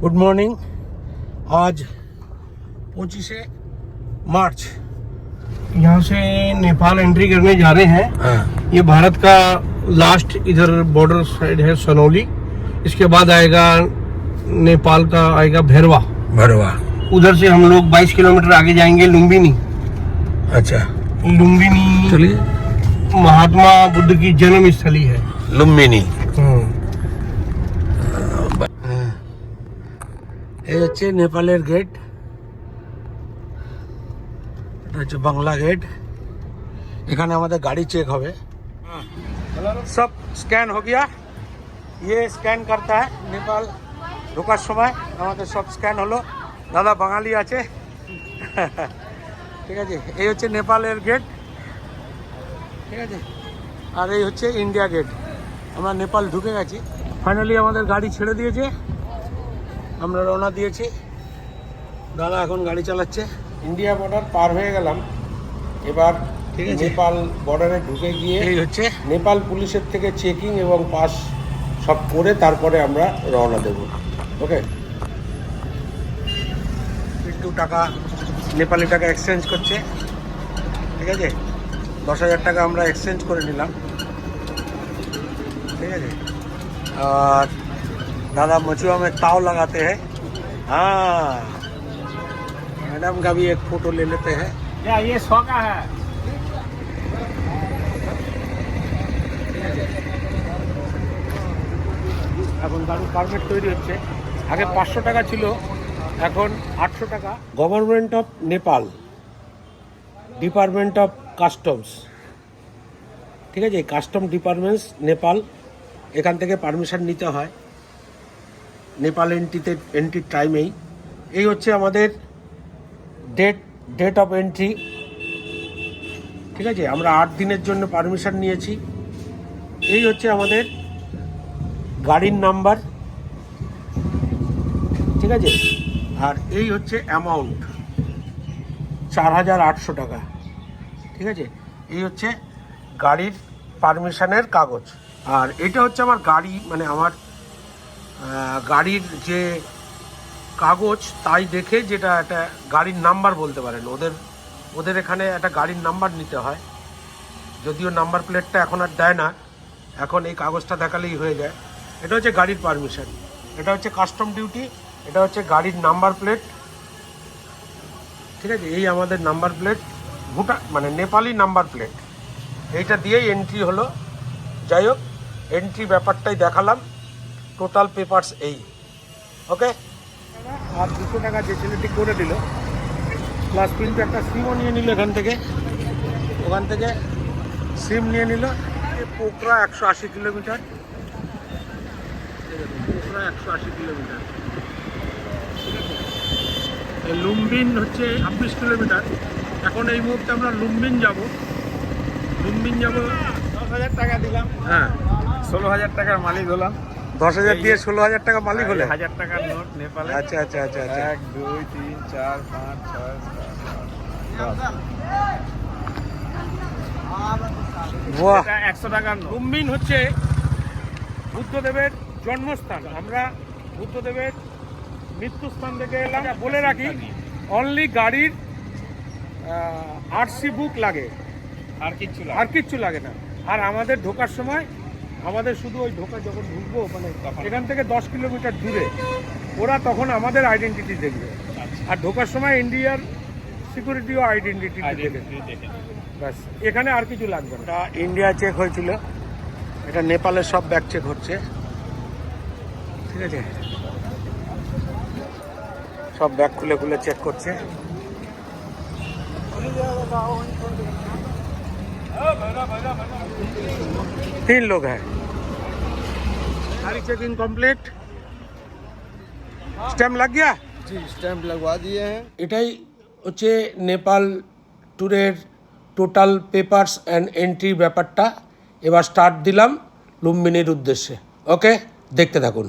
Good morning आज पच्चीस मार्च। यहाँ से नेपाल एंट्री करने जा रहे हैं। हाँ। ये भारत का लास्ट इधर बॉर्डर साइड है सनौली। इसके बाद आएगा नेपाल का आएगा भैरवा। भैरवा। उधर से हम लोग 22 किलोमीटर आगे जाएँगे लुम्बिनी। अच्छा। लुम्बिनी महात्मा बुद्ध की जन्म स्थली है। लुम्बिनी। এই হচ্ছে নেপালের গেট এটা হচ্ছে বাংলা গেট এখানে আমাদের গাড়ি চেক হবে। সব স্ক্যান হো গিয়া। ইয়ে স্ক্যান করতে হয়। নেপাল ঢোকার সময় আমাদের সব স্ক্যান হলো। দাদা বাঙালি আছে। ঠিক আছে, এই হচ্ছে নেপালের গেট ঠিক আছে, আর এই হচ্ছে ইন্ডিয়া গেট আমরা নেপাল ঢুকে গেছি। ফাইনালি আমাদের গাড়ি ছেড়ে দিয়েছে। আমরা রওনা দিয়েছি। দাদা এখন গাড়ি চালাচ্ছে। ইন্ডিয়া বর্ডার পার হয়ে গেলাম। এবার ঠিক আছে। নেপাল বর্ডারে ঢুকে গিয়ে এই হচ্ছে। নেপাল পুলিশের থেকে চেকিং এবং পাস সব করে তারপরে আমরা রওনা দেব। ওকে? একটু টাকা নেপালি টাকা এক্সচেঞ্জ করছে। ঠিক আছে? দশ হাজার টাকা আমরা এক্সচেঞ্জ করে নিলাম। ঠিক আছে? और दादा मचुआ में ताव लगाते हैं हाँ मैडम का भी एक फोटो ले लेते हैं क्या ये सौ का है এখন গাড়ির পারমিট তৈরি হচ্ছে আগে পাঁচশো টাকা ছিল এখন আটশো টাকা government of Nepal department of customs ঠিক আছে কাস্টম ডিপার্টমেন্টস নেপাল এখান থেকে পারমিশন নিতে হয় নেপাল এন্ট্রিতে এন্ট্রির টাইমেই এই। হচ্ছে আমাদের ডেট ডেট অফ এন্ট্রি ঠিক আছে? আমরা আট দিনের জন্য পারমিশন নিয়েছি। এই হচ্ছে আমাদের গাড়ির নাম্বার ঠিক আছে? আর এই হচ্ছে অ্যামাউন্ট চার হাজার আটশো টাকা। ঠিক আছে? এই হচ্ছে গাড়ির পারমিশনের কাগজ। আর এটা হচ্ছে আমার গাড়ি মানে আমার গাড়ির যে কাগজ, তাই দেখে যেটা একটা গাড়ির নাম্বার বলতে পারেন। ওদের ওদের এখানে একটা গাড়ির নাম্বার নিতে হয়। যদিও নাম্বার প্লেটটা এখন আর দেয় না, এখন এই কাগজটা দেখালেই হয়ে যায়। এটা হচ্ছে গাড়ির পারমিশন। এটা হচ্ছে কাস্টম ডিউটি, এটা হচ্ছে গাড়ির নাম্বার প্লেট। ঠিক আছে, এই আমাদের নাম্বার প্লেট ভুটা মানে নেপালি নাম্বার প্লেট। এইটা দিয়েই এন্ট্রি হলো। যাই হোক এন্ট্রি ব্যাপারটাই দেখালাম। টোটাল পেপারস এই। ওকে আর দুশো টাকা যে ছেলেটি করে দিল প্লাস কিন্তু একটা সিমও নিয়ে নিল এখান থেকে। ওখান থেকে সিম নিয়ে নিল। এই পোকরা একশো আশি কিলোমিটার। পোকরা একশো আশি কিলোমিটার। লুম্বিন হচ্ছে ছাব্বিশ কিলোমিটার। এখন এই মুহূর্তে আমরা লুম্বিন যাব। লুম্বিন যাব দশ হাজার টাকা দিলাম। হ্যাঁ। ষোলো হাজার টাকার মালিক হলাম। দশ হাজার দিয়ে ষোলো হাজার টাকা মালিক হলে? হাজার টাকার নোট নেপালে। আচ্ছা আচ্ছা আচ্ছা আচ্ছা। এক দুই তিন চার পাঁচ ছয় সাত, বাহ। একশো টাকার লুম্বিন হচ্ছে বুদ্ধদেবের জন্মস্থান। আমরা বুদ্ধদেবের মৃত্যুস্থান থেকে এলাম। বলে রাখি অনলি গাড়ির আরসি বুক লাগে। আর কিচ্ছু আর কিচ্ছু লাগে না। আর আমাদের ঢোকার সময় আমাদের শুধু ওই ঢোকা যখন ঢুকবো মানে এখান থেকে দশ কিলোমিটার দূরে ওরা তখন আমাদের আইডেন্টিটি দেখবে। আর ঢোকার সময় ইন্ডিয়ার সিকিউরিটিও আইডেন্টিটি দেখবে ব্যাস এখানে আর কিছু লাগবে না। ইন্ডিয়া চেক হয়েছিল। এটা নেপালের সব ব্যাগ চেক হচ্ছে। ঠিক আছে? সব ব্যাগ খুলে খুলে চেক করছে। तीन लोग हैं। सारी चेकिंग कंप्लीट স্ট্যাম্প লাগ গিয়া জি স্ট্যাম্প লাগওয়া দিয়ে হ্যাঁ এটাই হচ্ছে নেপাল ট্যুরের টোটাল পেপার্স অ্যান্ড এন্ট্রি ব্যাপারটা এবার স্টার্ট দিলাম লুম্বিনীর উদ্দেশ্যে ওকে দেখতে থাকুন